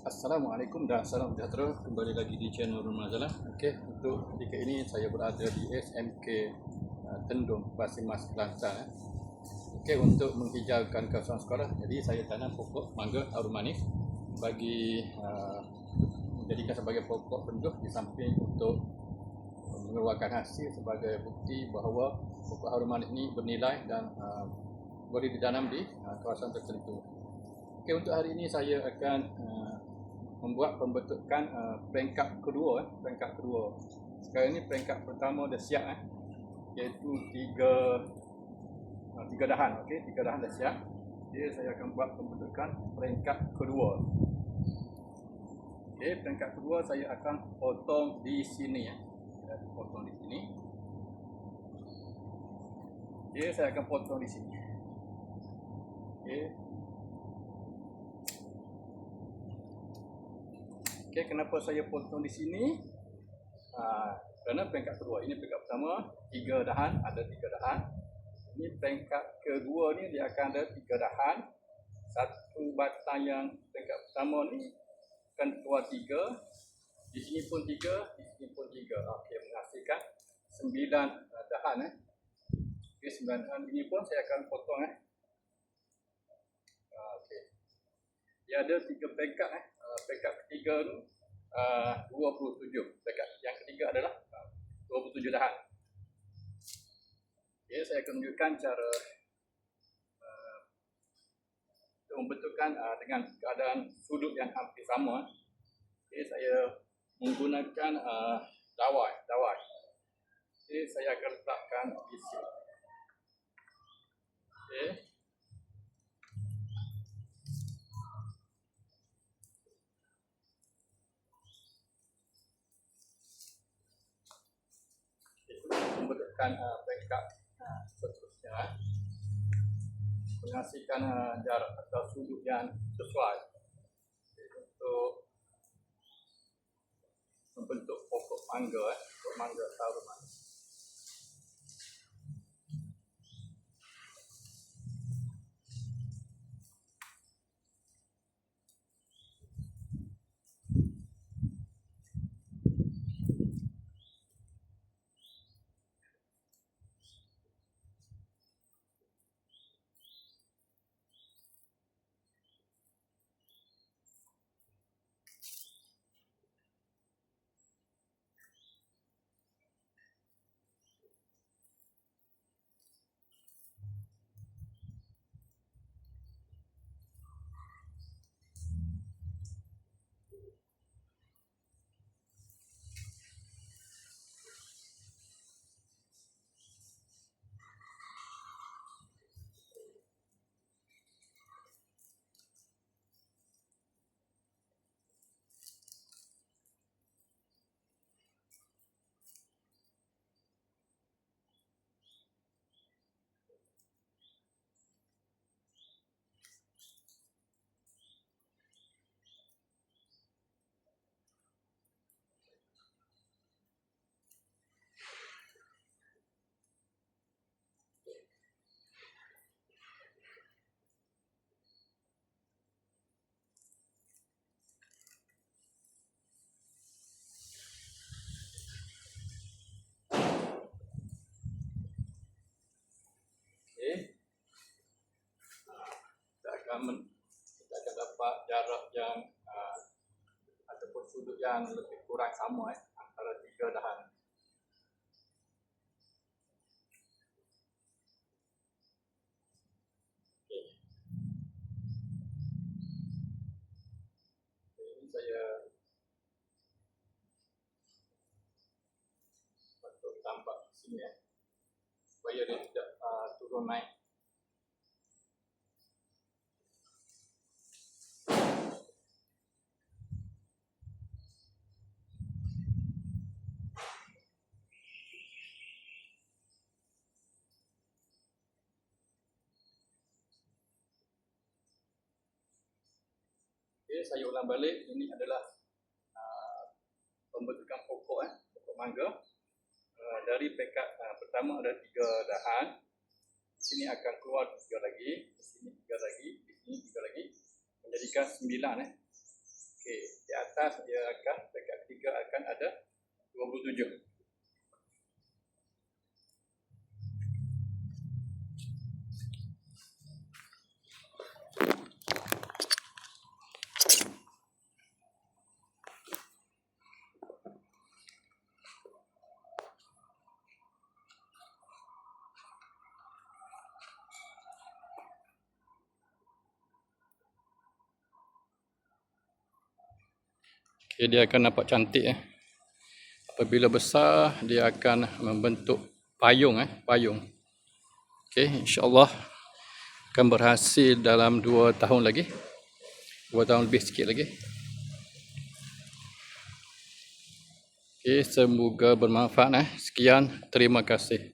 Assalamualaikum dan salam sejahtera kembali lagi di channel Rumah Jalan. Okey, untuk ketika ini saya berada di SMK uh, Tendung Pasir Mas Kelantan. Eh. Okey, untuk menghijaukan kawasan sekolah, jadi saya tanam pokok mangga harum manis bagi uh, menjadikan sebagai pokok penduduk di samping untuk mengeluarkan hasil sebagai bukti bahawa pokok harum manis ini bernilai dan uh, boleh ditanam di uh, kawasan tertentu. Okey, untuk hari ini saya akan uh, membuat pembentukan uh, peringkat kedua, eh, peringkat kedua. Sekarang ini peringkat pertama dah siap eh, iaitu tiga uh, tiga dahan, okey, tiga dahan dah siap. Jadi saya akan buat pembentukan peringkat kedua. Okey, peringkat kedua saya akan potong di sini ya. Saya potong di sini. Okey, saya akan potong di sini. Okey, Okey, kenapa saya potong di sini? Ha, kerana peringkat kedua. Ini peringkat pertama, tiga dahan, ada tiga dahan. Ini peringkat kedua ni dia akan ada tiga dahan. Satu batang yang peringkat pertama ni akan keluar tiga. Di sini pun tiga, di sini pun tiga. Okey, menghasilkan sembilan uh, dahan. Eh. Okey, sembilan dahan ini pun saya akan potong. Eh. Uh, Okey. Dia ada tiga peringkat. Eh peringkat ketiga tu uh, 27 peringkat yang ketiga adalah uh, 27 dahan okay, saya akan tunjukkan cara uh, membentukkan uh, dengan keadaan sudut yang hampir sama. Okay, saya menggunakan uh, dawai dawai. Okay, saya akan letakkan di sini. Okay. Membentukkan uh, peringkat uh, seterusnya uh, menghasilkan uh, jarak atau sudut yang sesuai okay, untuk membentuk pokok mangga eh, pokok mangga taruman. akan kita akan dapat jarak yang uh, ataupun sudut yang lebih kurang sama eh, antara tiga dahan. Okay. Okay, ini saya patut tambah sini ya supaya dia tidak uh, turun naik Okay, saya ulang balik. Ini adalah uh, pembentukan pokok, eh, pokok mangga. Uh, dari pekat uh, pertama ada tiga dahan. Di sini akan keluar tiga lagi. Di sini tiga lagi. Di sini tiga lagi. Menjadikan sembilan. Eh. Okay. atas dia akan peringkat ketiga akan ada 27. Okay, dia akan nampak cantik eh. Apabila besar dia akan membentuk payung eh, payung. Okey, insya-Allah akan berhasil dalam 2 tahun lagi. 2 tahun lebih sikit lagi. Okey, semoga bermanfaat eh. Sekian, terima kasih.